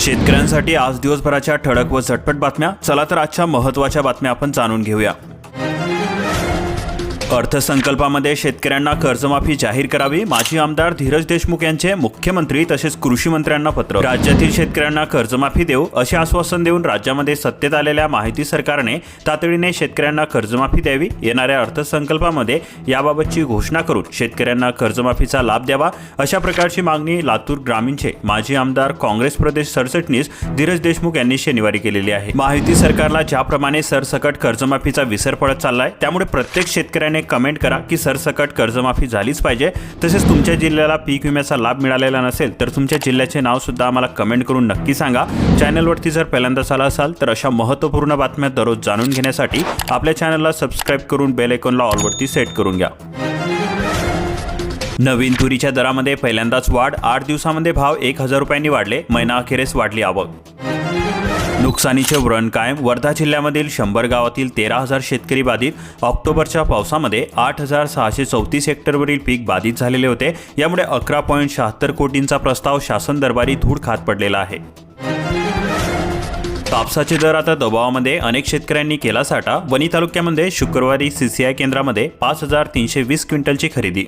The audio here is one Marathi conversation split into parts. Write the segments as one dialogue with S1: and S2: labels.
S1: शेतकऱ्यांसाठी आज दिवसभराच्या ठळक व झटपट बातम्या. चला तर आजच्या महत्त्वाच्या बातम्या आपण जाणून घेऊया. अर्थसंकल्पामध्ये शेतकऱ्यांना कर्जमाफी जाहीर करावी माजी आमदार धीरज देशमुख यांचे मुख्यमंत्री तसेच कृषी मंत्र्यांना पत्र. राज्यातील शेतकऱ्यांना कर्जमाफी देऊ असे आश्वासन देऊन राज्यामध्ये सत्तेत आलेल्या माहिती सरकारने तातडीने शेतकऱ्यांना कर्जमाफी द्यावी येणाऱ्या अर्थसंकल्पामध्ये याबाबतची घोषणा करून शेतकऱ्यांना कर्जमाफीचा लाभ द्यावा अशा प्रकारची मागणी लातूर ग्रामीणचे माजी आमदार काँग्रेस प्रदेश सरचिटणीस धीरज देशमुख यांनी शनिवारी केलेली आहे. माहिती सरकारला ज्याप्रमाणे सरसकट कर्जमाफीचा विसर पडत चाललाय त्यामुळे प्रत्येक शेतकऱ्याने कमेंट करा की सरसकट कर्जमाफी झालीच पाहिजे. तसेच तुमच्या जिल्ह्याला पीक विम्याचा लाभ मिळालेला नसेल तर तुमच्या जिल्ह्याचे नाव सुद्धा आम्हाला कमेंट करून नक्की सांगा. चॅनलवरती जर पहिल्यांदाच आला असाल तर अशा महत्त्वपूर्ण बातम्या दररोज जाणून घेण्यासाठी आपल्या चॅनलला सबस्क्राईब करून बेल आयकॉनला ऑलवरती सेट करून घ्या. नवीन तुरीच्या दरामध्ये पहिल्यांदाच वाढ आठ दिवसामध्ये भाव एक हजार रुपयांनी वाढले महिना अखेरीस वाढली आवक. नुकसानीचे व्रण कायम. वर्धा जिल्ह्यामधील शंभर गावातील तेरा हजार शेतकरी बाधित. ऑक्टोबरच्या पावसामध्ये आठ हजार सहाशे चौतीस हेक्टरवरील पीक बाधित झालेले होते. यामुळे अकरा पॉईंट शहात्तर कोटींचा प्रस्ताव शासन दरबारी धूळ खात पडलेला आहे. कापसाचे दर आता दबावामध्ये. अनेक शेतकऱ्यांनी केला साठा. वणी तालुक्यामध्ये शुक्रवारी सीसीआय केंद्रामध्ये पाच हजार तीनशे वीस क्विंटलची खरेदी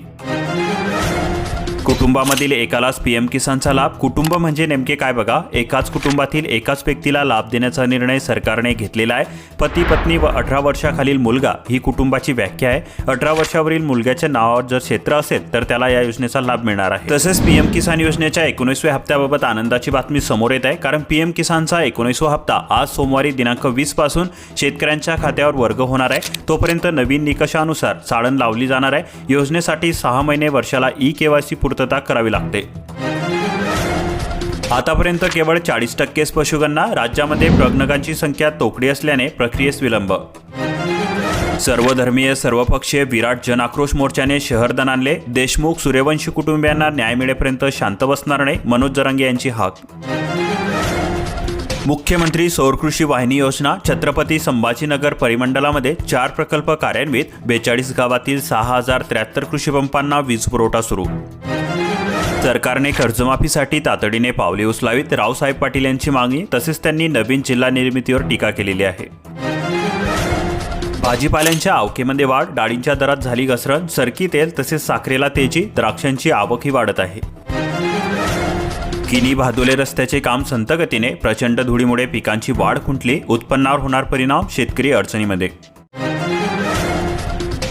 S1: कुटुंबामधील एकालाच पीएम किसानचा लाभ. कुटुंब म्हणजे नेमके काय बघा? एकाच कुटुंबातील एकाच व्यक्तीला लाभ देण्याचा निर्णय सरकारने घेतलेला आहे. पती पत्नी व अठरा वर्षाखालील मुलगा ही कुटुंबाची व्याख्या आहे. अठरा वर्षावरील मुलग्याच्या नावावर जर क्षेत्र असेल तर त्याला या योजनेचा लाभ मिळणार आहे. तसेच पीएम किसान योजनेच्या एकोणीसव्या हप्त्याबाबत आनंदाची बातमी समोर येत आहे. कारण पीएम किसानचा एकोणीसवा हप्ता आज सोमवारी दिनांक वीसपासून शेतकऱ्यांच्या खात्यावर वर्ग होणार आहे. तोपर्यंत नवीन निकषानुसार चाळण लावली जाणार आहे. योजनेसाठी सहा महिने वर्षाला ई केवायसी पूर्तता करावी लागते. आतापर्यंत केवळ चाळीस टक्केच पशुगणना राज्यामध्ये प्रग्नकांची संख्या तोकडी असल्याने प्रक्रियेस विलंब. सर्वधर्मीय सर्वपक्षीय विराट जनाक्रोश मोर्चाने शहरदन आणले देशमुख सूर्यवंशी कुटुंबियांना न्याय मिळेपर्यंत शांत बसणार नाही मनोज जरांगे यांची हाक. मुख्यमंत्री सौरकृषी वाहिनी योजना छत्रपती संभाजीनगर परिमंडलामध्ये चार प्रकल्प कार्यान्वित बेचाळीस गावातील सहा हजार त्र्याहत्तर कृषीपंपांना वीज पुरवठा सुरू. सरकारने कर्जमाफीसाठी तातडीने पावले उचलावीत. रावसाहेब पाटील यांची मागणी तसेच त्यांनी नवीन जिल्हा निर्मितीवर टीका केलेली आहे. भाजीपाल्यांच्या आवकेमध्ये वाढ डाळींच्या दरात झाली घसरण सरकी तेल तसेच साखरेला तेजी द्राक्षांची आवकही वाढत आहे. किनी भादोले रस्त्याचे काम संतगतीने प्रचंड धुळीमुळे पिकांची वाढ खुंटली उत्पन्नावर होणार परिणाम शेतकरी अडचणीमध्ये.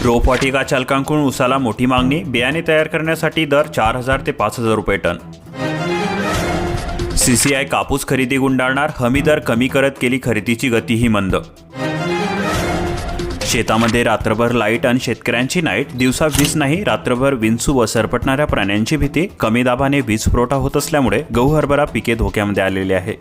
S1: रोपवाटिका चालकांकडून उसाला मोठी मागणी बियाणे तयार करण्यासाठी दर चार हजार ते पाच हजार रुपये टन. सीसीआय कापूस खरेदी गुंडाळणार हमी दर कमी करत केली खरेदीची गती ही मंद. शेतामध्ये रात्रभर लाइट आणि शेतकऱ्यांची नाईट दिवसा वीज नाही रात्रभर विंचू व सरपटणाऱ्या प्राण्यांची भीती कमी दाबाने वीज पुरवठा होत असल्यामुळे गहू हरभरा पिके धोक्यामध्ये आलेली आहे.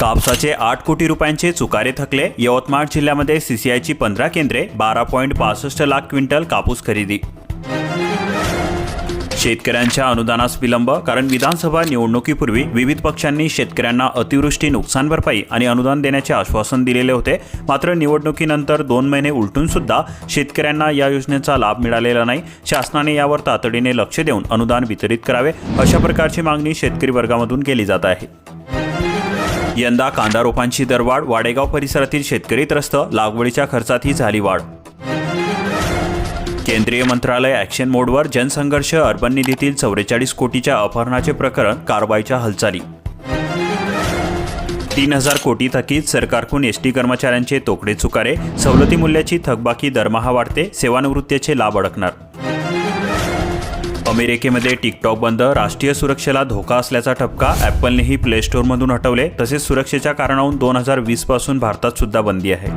S1: कापसाचे आठ कोटी रुपयांचे चुकारे थकले. यवतमाळ जिल्ह्यामध्ये सीसीआयची पंधरा केंद्रे बारा पॉईंट पासष्ट लाख क्विंटल कापूस खरेदी. शेतकऱ्यांच्या अनुदानास विलंब कारण विधानसभा निवडणुकीपूर्वी विविध पक्षांनी शेतकऱ्यांना अतिवृष्टी नुकसान भरपाई आणि अनुदान देण्याचे आश्वासन दिलेले होते. मात्र निवडणुकीनंतर दोन महिने उलटून सुद्धा शेतकऱ्यांना या योजनेचा लाभ मिळालेला नाही. शासनाने यावर तातडीने लक्ष देऊन अनुदान वितरित करावे अशा प्रकारची मागणी शेतकरी वर्गामधून केली जात आहे. यंदा कांदा रोपांची दरवाढ वाडेगाव परिसरातील शेतकरी त्रस्त लागवडीच्या खर्चातही झाली वाढ. केंद्रीय मंत्रालय ॲक्शन मोडवर जनसंघर्ष अर्बन निधीतील चौवेचाळीस कोटीच्या अपहरणाचे प्रकरण कारवाईच्या हालचाली. तीन हजार कोटी थकीत सरकारकडून एस टी कर्मचाऱ्यांचे तोकडे चुकारे सवलती मूल्याची थकबाकी दरमहा वाढते सेवानिवृत्तीचे लाभ अडकणार. अमेरिकेमध्ये टिकटॉक बंद राष्ट्रीय सुरक्षेला धोका असल्याचा ठपका ॲपलनेही प्ले स्टोअरमधून हटवले तसेच सुरक्षेच्या कारणावरून दोन हजार वीसपासून भारतात सुद्धा बंदी आहे.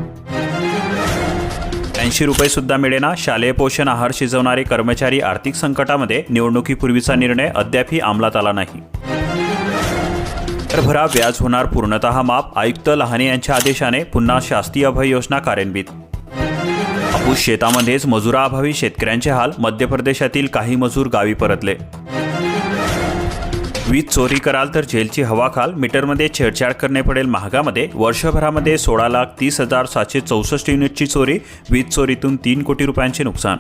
S1: ऐंशी रुपये सुद्धा मिळेना शालेय पोषण आहार शिजवणारे कर्मचारी आर्थिक संकटामध्ये निवडणुकीपूर्वीचा निर्णय अद्यापही अंमलात आला नाही. भरा व्याज होणार पूर्णतः माफ आयुक्त लहाने यांच्या आदेशाने पुन्हा शास्तीय अभय योजना कार्यान्वित कापूस शेतामध्येच मजुराअभावी शेतकऱ्यांचे हाल मध्य प्रदेशातील काही मजूर गावी परतले. वीज चोरी कराल तर जेलची हवा खाल मीटरमध्ये छेडछाड करणे पडेल महागामध्ये वर्षभरामध्ये सोळा लाख तीस हजार सातशे चौसष्ट युनिटची चोरी वीज चोरीतून तीन कोटी रुपयांचे नुकसान.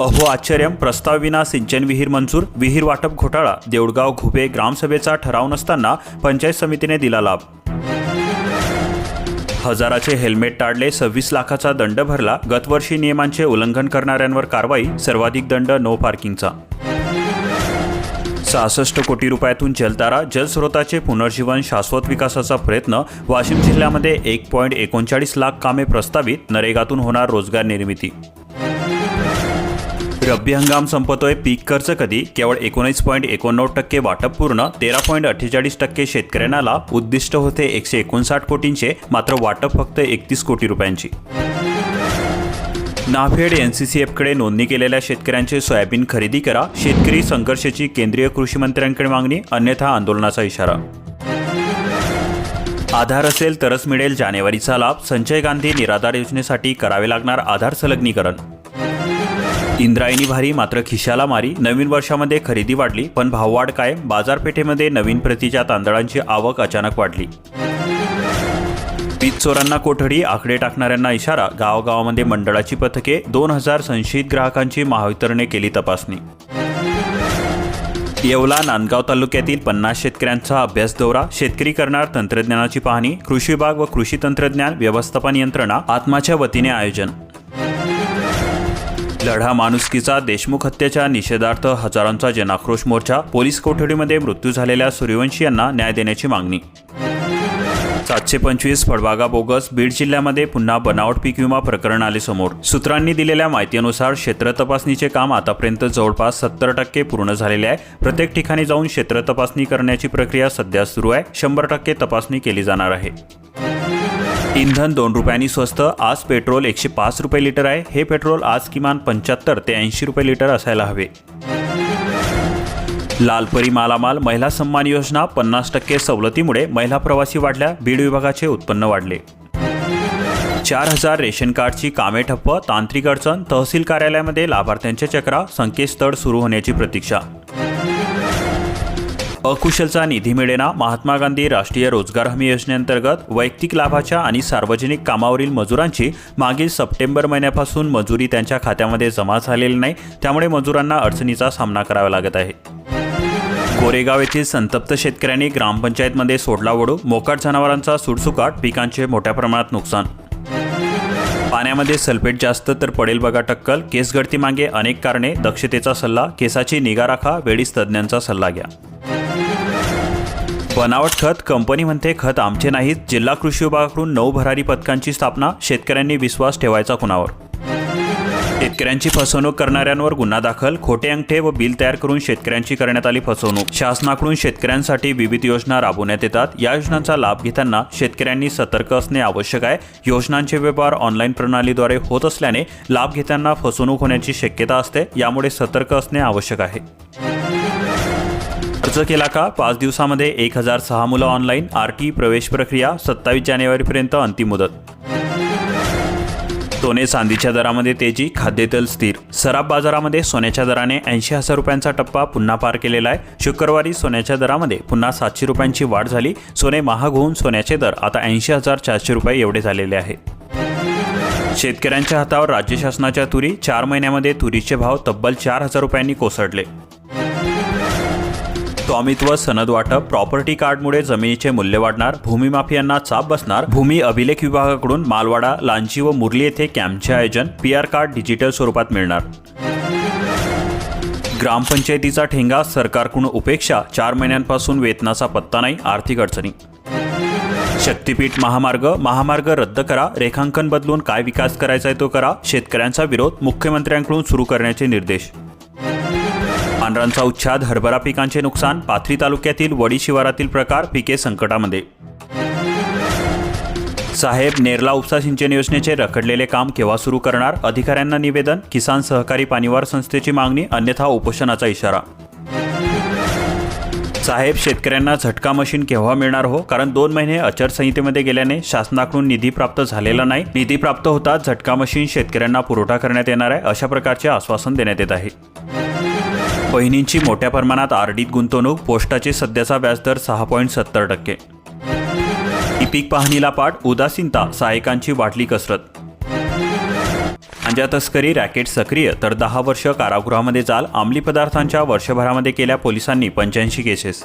S1: अहो आश्चर्यम प्रस्तावविना सिंचन विहीर मंजूर विहीर वाटप घोटाळा देऊळगाव घुबे ग्रामसभेचा ठराव नसताना पंचायत समितीने दिला लाभ. हजाराचे हेल्मेट टाळले सव्वीस लाखाचा दंड भरला गतवर्षी नियमांचे उल्लंघन करणाऱ्यांवर कारवाई सर्वाधिक दंड नो पार्किंगचा. सहासष्ट कोटी रुपयातून जलतारा जलस्रोताचे पुनर्जीवन शाश्वत विकासाचा प्रयत्न वाशिम जिल्ह्यामध्ये एक पॉईंट एकोणचाळीस लाख कामे प्रस्तावित नरेगातून होणार रोजगार निर्मिती. रब्बी हंगाम संपतोय पीक कर्ज कधी? केवळ एकोणीस पॉईंट एकोणनव्वद टक्के वाटप पूर्ण तेरा पॉईंट अठ्ठेचाळीस टक्के शेतकऱ्यांना लाभ. उद्दिष्ट होते एकशे एकोणसाठ कोटींचे मात्र वाटप फक्त एकतीस कोटी रुपयांची. नाफेड एनसीसीएफकडे नोंदणी केलेल्या शेतकऱ्यांचे सोयाबीन खरेदी करा शेतकरी संघर्षाची केंद्रीय कृषी मंत्र्यांकडे मागणी अन्यथा आंदोलनाचा इशारा. आधार असेल तरच मिळेल जानेवारीचा लाभ संजय गांधी निराधार योजनेसाठी करावे लागणार आधार संलग्नीकरण. इंद्रायणी भारी मात्र खिशाला मारी. नवीन वर्षामध्ये खरेदी वाढली पण भाववाढ कायम. बाजारपेठेमध्ये नवीन प्रतीच्या तांदळांची आवक अचानक वाढली. वीज चोरांना कोठडी आकडे टाकणाऱ्यांना इशारा. गावागावामध्ये मंडळाची पथके दोन हजार संशयित ग्राहकांची महावितरणे केली तपासणी. येवला नांदगाव तालुक्यातील पन्नास शेतकऱ्यांचा अभ्यास दौरा. शेतकरी करणार तंत्रज्ञानाची पाहणी. कृषी विभाग व कृषी तंत्रज्ञान व्यवस्थापन यंत्रणा आत्माच्या वतीने आयोजन. लढा माणुसकीचा देशमुख हत्येच्या निषेधार्थ हजारांचा जनाक्रोश मोर्चा पोलीस कोठडीमध्ये मृत्यू झालेल्या सूर्यवंशी यांना न्याय देण्याची मागणी. सातशे पंचवीस फळबागा बोगस बीड जिल्ह्यामध्ये पुन्हा बनावट पीक विमा प्रकरण आले समोर. सूत्रांनी दिलेल्या माहितीनुसार क्षेत्र तपासणीचे काम आतापर्यंत जवळपास सत्तर टक्के पूर्ण झालेले आहे. प्रत्येक ठिकाणी जाऊन क्षेत्र तपासणी करण्याची प्रक्रिया सध्या सुरू आहे. शंभर टक्के तपासणी केली जाणार आहे. इंधन दोन रुपयांनी स्वस्त आज पेट्रोल एकशे पाच रुपये लिटर आहे. हे पेट्रोल आज किमान पंच्याहत्तर ते ऐंशी रुपये लिटर असायला हवे. लालपरी मालामाल महिला सन्मान योजना पन्नास टक्के सवलतीमुळे महिला प्रवासी वाढल्या बीड विभागाचे उत्पन्न वाढले. चार हजार रेशन कार्डची कामे ठप्प तांत्रिक अडचण तहसील कार्यालयामध्ये लाभार्थ्यांच्या चक्रा संकेतस्थळ सुरू होण्याची प्रतीक्षा. अकुशलचा निधी मिळेना महात्मा गांधी राष्ट्रीय रोजगार हमी योजनेअंतर्गत वैयक्तिक लाभाच्या आणि सार्वजनिक कामावरील मजुरांची मागील सप्टेंबर महिन्यापासून मजुरी त्यांच्या खात्यामध्ये जमा झालेली नाही त्यामुळे मजुरांना अडचणीचा सामना करावा लागत आहे. कोरेगाव येथील संतप्त शेतकऱ्यांनी ग्रामपंचायतमध्ये सोडला वडू मोकाट जनावरांचा सुटसुकाट पिकांचे मोठ्या प्रमाणात नुकसान. पाण्यामध्ये सल्फेट जास्त तर पडेल बघा टक्कल केस गळती मागे अनेक कारणे दक्षतेचा सल्ला केसाची निगा राखा वेळीच तज्ज्ञांचा सल्ला घ्या. बनावट खत कंपनी म्हणते खत आमचे नाहीत. जिल्हा कृषी विभागाकडून नऊ भरारी पथकांची स्थापना शेतकऱ्यांनी विश्वास ठेवायचा कुणावर शेतकऱ्यांची फसवणूक करणाऱ्यांवर गुन्हा दाखल खोटे अंगठे व बिल तयार करून शेतकऱ्यांची करण्यात आली फसवणूक. शासनाकडून शेतकऱ्यांसाठी विविध योजना राबवण्यात येतात. या योजनांचा लाभ घेताना शेतकऱ्यांनी सतर्क असणे आवश्यक आहे. योजनांचे व्यवहार ऑनलाईन प्रणालीद्वारे होत असल्याने लाभ घेताना फसवणूक होण्याची शक्यता असते. यामुळे सतर्क असणे आवश्यक आहे. अर्ज केला का? पाच दिवसामध्ये एक हजार सहा मुलं ऑनलाईन आर टी प्रवेश प्रक्रिया सत्तावीस जानेवारीपर्यंत अंतिम मुदत. सोने चांदीच्या दरामध्ये तेजी खाद्यतेल स्थिर. सराफ बाजारामध्ये सोन्याच्या दराने ऐंशी हजार रुपयांचा टप्पा पुन्हा पार केलेला आहे. शुक्रवारी सोन्याच्या दरामध्ये पुन्हा सातशे रुपयांची वाढ झाली. सोने महाग होऊन सोन्याचे दर आता ऐंशी हजार चारशे रुपये एवढे झालेले आहेत शेतकऱ्यांच्या हातावर राज्य शासनाच्या तुरी चार महिन्यामध्ये तुरीचे भाव तब्बल चार हजार रुपयांनी कोसळले. स्वामित्व सनद वाटप प्रॉपर्टी कार्डमुळे जमिनीचे मूल्य वाढणार भूमीमाफियांना चाप बसणार भूमी अभिलेख विभागाकडून मालवाडा लांची व मुरली येथे कॅम्पचे आयोजन पी आर कार्ड डिजिटल स्वरूपात मिळणार. ग्रामपंचायतीचा ठेंगा सरकारकडून उपेक्षा चार महिन्यांपासून वेतनाचा पत्ता नाही आर्थिक अडचणी. शक्तीपीठ महामार्ग महामार्ग रद्द करा रेखांकन बदलून काय विकास करायचा आहे तो करा शेतकऱ्यांचा विरोध मुख्यमंत्र्यांकडून सुरू करण्याचे निर्देश. पांढरांचा उच्छाद हरभरा पिकांचे नुकसान पाथरी तालुक्यातील वडी शिवारातील प्रकार पिके संकटामध्ये. साहेब नेरला उपसा सिंचन योजनेचे रखडलेले काम केव्हा सुरू करणार? अधिकाऱ्यांना निवेदन किसान सहकारी पाणीवार संस्थेची मागणी अन्यथा उपोषणाचा इशारा. साहेब शेतकऱ्यांना झटका मशीन केव्हा मिळणार हो? कारण दोन महिने आचारसंहितेमध्ये गेल्याने शासनाकडून निधी प्राप्त झालेला नाही. निधी प्राप्त होताच झटका मशीन शेतकऱ्यांना पुरवठा करण्यात येणार आहे अशा प्रकारचे आश्वासन देण्यात येत आहे. बहिणींची मोठ्या प्रमाणात आरडीत गुंतवणूक पोस्टाचे सध्याचा व्याजदर सहा पॉईंट सत्तर टक्के. इपीक पीक पाहणीला पाठ उदासीनता सहाय्यकांची वाढली कसरत. गांजा तस्करी रॅकेट सक्रिय तर दहा वर्ष कारागृहामध्ये जाल अंमली पदार्थांच्या वर्षभरामध्ये केल्या पोलिसांनी पंच्याऐंशी केसेस